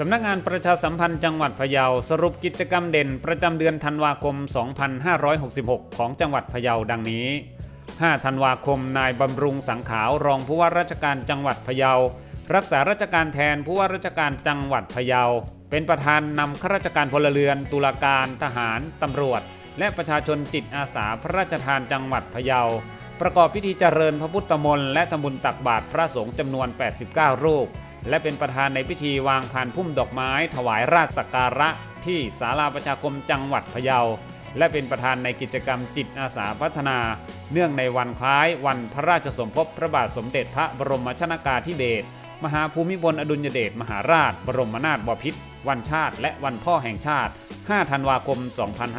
สำนักงานประชาสัมพันธ์จังหวัดพะเยาสรุปกิจกรรมเด่นประจำเดือนธันวาคม 2566 ของจังหวัดพะเยาดังนี้ 5 ธันวาคม นายบำรุงสังขาวรองผู้ว่าราชการจังหวัดพะเยา รักษาราชการแทนผู้ว่าราชการจังหวัดพะเยา เป็นประธานนำข้าราชการพลเรือน ตุลาการทหาร ตำรวจ และประชาชนจิตอาสาพระราชทานจังหวัดพะเยา ประกอบพิธีเจริญพระพุทธมนต์และทำบุญตักบาตรพระสงฆ์จำนวน 89 รูป และเป็นประธานในพิธีวางพานพุ่มดอกไม้ ถวายราชสักการะ ที่ศาลาประชาคมจังหวัดพะเยา และเป็นประธานในกิจกรรมจิตอาสาพัฒนา เนื่องในวันคล้ายวันพระราชสมภพพระบาทสมเด็จพระบรมชนากาธิเบศรมหาภูมิพลอดุลยเดชมหาราช บรมนาถบพิตรวันชาติ และวันพ่อแห่งชาติ 5 ธันวาคม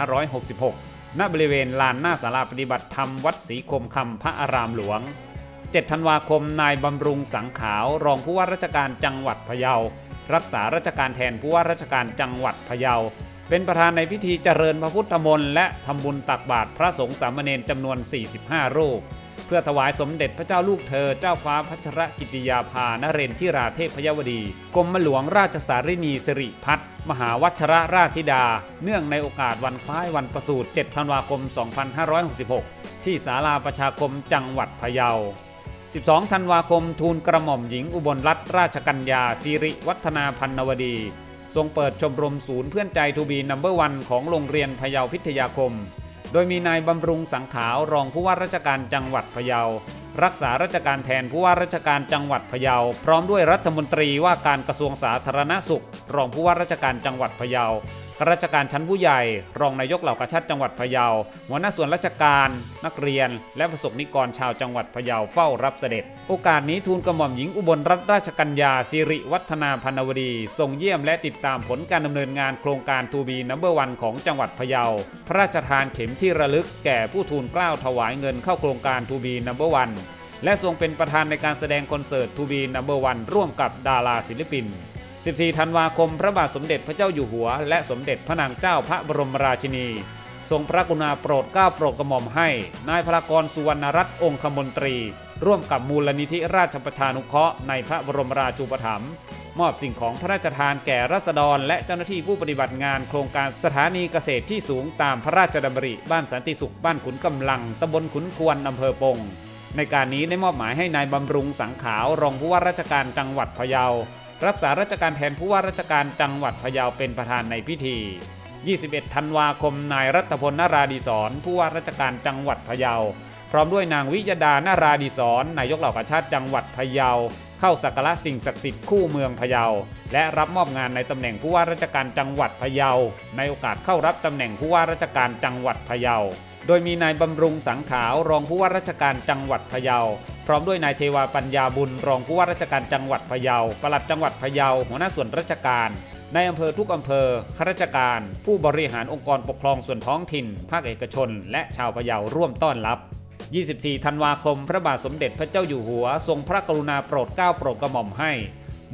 2566 ณ บริเวณลานหน้าศาลาปฏิบัติธรรมวัดศรีคมคำพระอารามหลวง 7 ธันวาคม นายบำรุงสังขาว รองผู้ว่าราชการจังหวัดพะเยา รักษาราชการแทนผู้ว่าราชการจังหวัดพะเยา เป็นประธานในพิธีเจริญพระพุทธมนต์และทำบุญตักบาตรพระสงฆ์สามเณรจำนวน 45 รูป เพื่อถวายสมเด็จพระเจ้าลูกเธอเจ้าฟ้าพัชรกิติยาภานเรนทิราเทพยวดีกรมหลวงราชสารินีสิริพัฒน์มหาวัชรราชธิดา เนื่องในโอกาสวันคล้ายวันประสูติ7ธันวาคม 2566 ที่ศาลาประชาคมจังหวัดพะเยา 12 ธันวาคมทูลกระหม่อมหญิงอุบลรัตนราชกัญญาสิริวัฒนาพันนวดี ทรงเปิดชมรมศูนย์เพื่อนใจทูบีนัมเบอร์วันของโรงเรียนพะเยาพิทยาคม โดยมีนายบำรุงสังขาวรองผู้ว่าราชการจังหวัดพะเยา รักษาราชการแทนผู้ว่าราชการจังหวัดพะเยา พร้อมด้วยรัฐมนตรีว่าการกระทรวงสาธารณสุข รองผู้ว่าราชการจังหวัดพะเยา ข้าราชการชั้นผู้ใหญ่ รองนายกเหล่ากาชาติจังหวัดพะเยาหัวหน้าส่วนราชการ นักเรียน และประสบนิกรชาวจังหวัดพะเยาเฝ้ารับเสด็จ โอกาสนี้ทูลกระหม่อมหญิงอุบลรัตนราชกัญญาสิริวัฒนาพันวดีทรงเยี่ยมและติดตามผลการดำเนินงานโครงการทูบีนัมเบอร์วันของจังหวัดพะเยา พระราชทานเข็มที่ระลึกแก่ผู้ทูลเกล้าถวายเงินเข้าโครงการทูบีนัมเบอร์วันและทรงเป็นประธานในการแสดงคอนเสิร์ตทูบีนัมเบอร์วันร่วมกับดาราศิลปิน 14 ธันวาคม พระบาทสมเด็จพระเจ้าอยู่หัว และสมเด็จพระนางเจ้าพระบรมราชินี ทรงพระกรุณาโปรดเกล้าโปรดกระหม่อมให้ นายพลากรสุวรรณรัตน์องคมนตรี ร่วมกับมูลนิธิราชประชานุเคราะห์ในพระบรมราชูปถัมภ์มอบสิ่งของพระราชทานแก่รัษฎร และเจ้าหน้าที่ผู้ปฏิบัติงานโครงการสถานีเกษตรที่สูงตามพระราชดำริ บ้านสันติสุขบ้านขุนกำลังตำบลขุนควรอำเภอปงในการนี้ได้มอบหมายให้นายบำรุงสังขาวรองผู้ว่าราชการจังหวัดพะเยา รักษาราชการแทนผู้ว่าราชการจังหวัดพะเยาเป็นประธานในพิธี 21 ธันวาคม นายรัตพลนาราดีศรผู้ว่าราชการจังหวัดพะเยา พร้อมด้วยนางวิยดานาราดีศรนายกเหล่ากาชาติจังหวัดพะเยา เข้าสักการะสิ่งศักดิ์สิทธิ์คู่เมืองพะเยา และรับมอบงานในตำแหน่งผู้ว่าราชการจังหวัดพะเยา ในโอกาสเข้ารับตำแหน่งผู้ว่าราชการจังหวัดพะเยา โดยมีนายบำรุงสังขาวรองผู้ว่าราชการจังหวัดพะเยา พร้อมด้วยนายเทวาปัญญาบุญรองผู้ว่าราชการจังหวัดพะเยาปลัดจังหวัดพะเยาหัวหน้าส่วนราชการในอำเภอทุกอำเภอข้าราชการ ผู้บริหารองค์กรปกครองส่วนท้องถิ่น ภาคเอกชน และชาวพะเยาร่วมต้อนรับ 24 ธันวาคม พระบาทสมเด็จพระเจ้าอยู่หัว ทรงพระกรุณาโปรดเกล้าโปรดกระหม่อมให้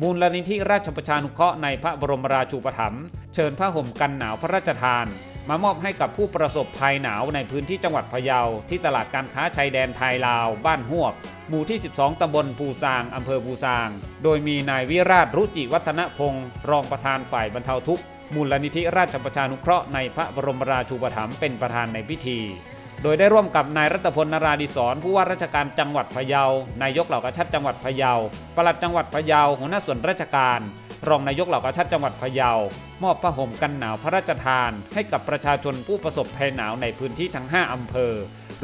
มูลนิธิราชประชานุเคราะห์ในพระบรมราชูปถัมภ์เชิญผ้าห่มกันหนาวพระราชทาน มามอบให้กับผู้ประสบภัยหนาวในพื้นที่จังหวัดพะเยา ที่ตลาดการค้าชายแดนไทยลาว บ้านหวก หมู่ที่ 12 ตำบลภูซาง อำเภอภูซาง โดยมีนายวิราชรุจิวัฒนพงศ์รองประธานฝ่ายบรรเทาทุกข์ มูลนิธิราชประชานุเคราะห์ในพระบรมราชูปถัมภ์เป็นประธานในพิธี โดยได้ร่วมกับนายรัตพลนาราดิศรผู้ว่าราชการจังหวัดพะเยา นายกเหล่ากาชาติจังหวัดพะเยาปลัดจังหวัดพะเยาหัวหน้าส่วนราชการ รองนายกเหล่ากาชาติจังหวัดพะเยามอบผ้าห่มกันหนาวพระราชทาน ให้กับประชาชนผู้ประสบภัยหนาวในพื้นที่ทั้ง 5 อำเภอ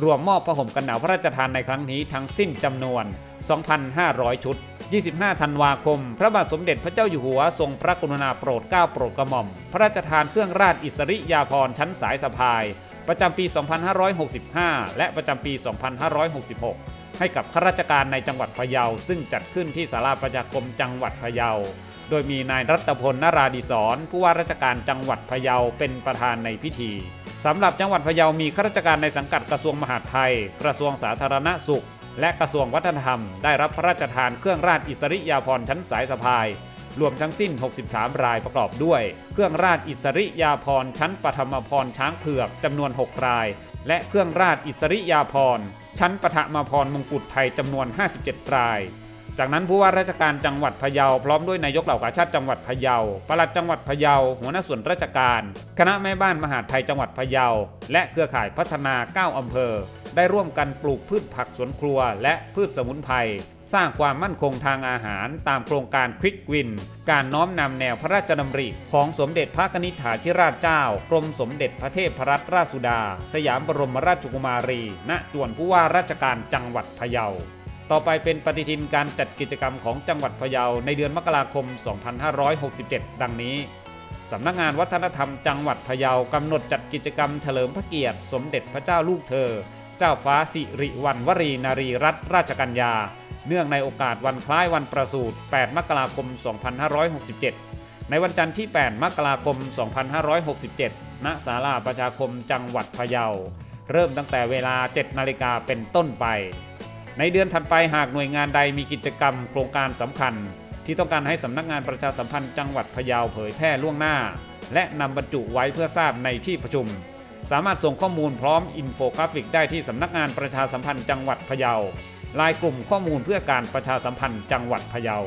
รวมมอบผ้าห่มกันหนาวพระราชทานในครั้งนี้ทั้งสิ้นจำนวน 2,500 ชุด 25 ธันวาคม พระบาทสมเด็จพระเจ้าอยู่หัวทรงพระกรุณาโปรดเกล้าโปรดกระหม่อม พระราชทานเครื่องราชอิสริยาภรณ์ชั้นสายสะพาย ประจำปี 2565 และประจำปี 2566 ให้กับข้าราชการในจังหวัดพะเยาซึ่งจัดขึ้นที่ศาลาประชาคมจังหวัดพะเยา โดยมีนายรัตพลนาราดิศรผู้ว่าราชการจังหวัดพะเยาเป็นประธานในพิธีสำหรับจังหวัดพะเยามีข้าราชการในสังกัดกระทรวงมหาดไทย กระทรวงสาธารณสุข และกระทรวงวัฒนธรรม ได้รับพระราชทานเครื่องราชอิสริยาภรณ์ชั้นสายสะพาย รวมทั้งสิ้น 63 รายประกอบด้วย เครื่องราชอิสริยาภรณ์ชั้นปฐมพรช้างเผือกจำนวน 6 ราย และเครื่องราชอิสริยาภรณ์ชั้นปฐมพรมงกุฎไทยจำนวน 57 ราย จากนั้นผู้ว่าราชการจังหวัดพะเยาพร้อมด้วยนายกเหล่ากาชาติจังหวัดพะเยาปลัดจังหวัดพะเยาหัวหน้าส่วนราชการ คณะแม่บ้านมหาดไทยจังหวัดพะเยา และเครือข่ายพัฒนา 9 อำเภอ ได้ร่วมกันปลูกพืชผักสวนครัว และพืชสมุนไพรสร้างความมั่นคงทางอาหารตามโครงการควิกวิน การน้อมนำแนวพระราชดำริ ของสมเด็จพระนิษฐาธิราชเจ้า กรมสมเด็จพระเทพรัตนราชสุดา สยามบรมราชกุมารี ณ จวนผู้ว่าราชการจังหวัดพะเยา ต่อไปเป็นปฏิทินการจัดกิจกรรมของจังหวัดพะเยาในเดือนมกราคม 2567 ดังนี้ สำนักงานวัฒนธรรมจังหวัดพะเยากำหนดจัดกิจกรรมเฉลิมพระเกียรติ สมเด็จพระเจ้าลูกเธอ เจ้าฟ้าสิริวัณวรีนารีรัตนราชกัญญา เนื่องในโอกาสวันคล้ายวันประสูติ 8 มกราคม 2567 ในวันจันทร์ที่ 8 มกราคม 2567 ณ ศาลาประชาคมจังหวัดพะเยา เริ่มตั้งแต่เวลา 7 นาฬิกาเป็นต้นไป ในเดือนถัดไปหากหน่วยงานใดมีกิจกรรมโครงการสำคัญ ที่ต้องการให้สำนักงานประชาสัมพันธ์จังหวัดพะเยาเผยแพร่ล่วงหน้า และนำบรรจุไว้เพื่อทราบในที่ประชุม สามารถส่งข้อมูลพร้อมอินโฟกราฟิกได้ที่สำนักงานประชาสัมพันธ์จังหวัดพะเยาลายกลุ่มข้อมูลเพื่อการประชาสัมพันธ์จังหวัดพะเยา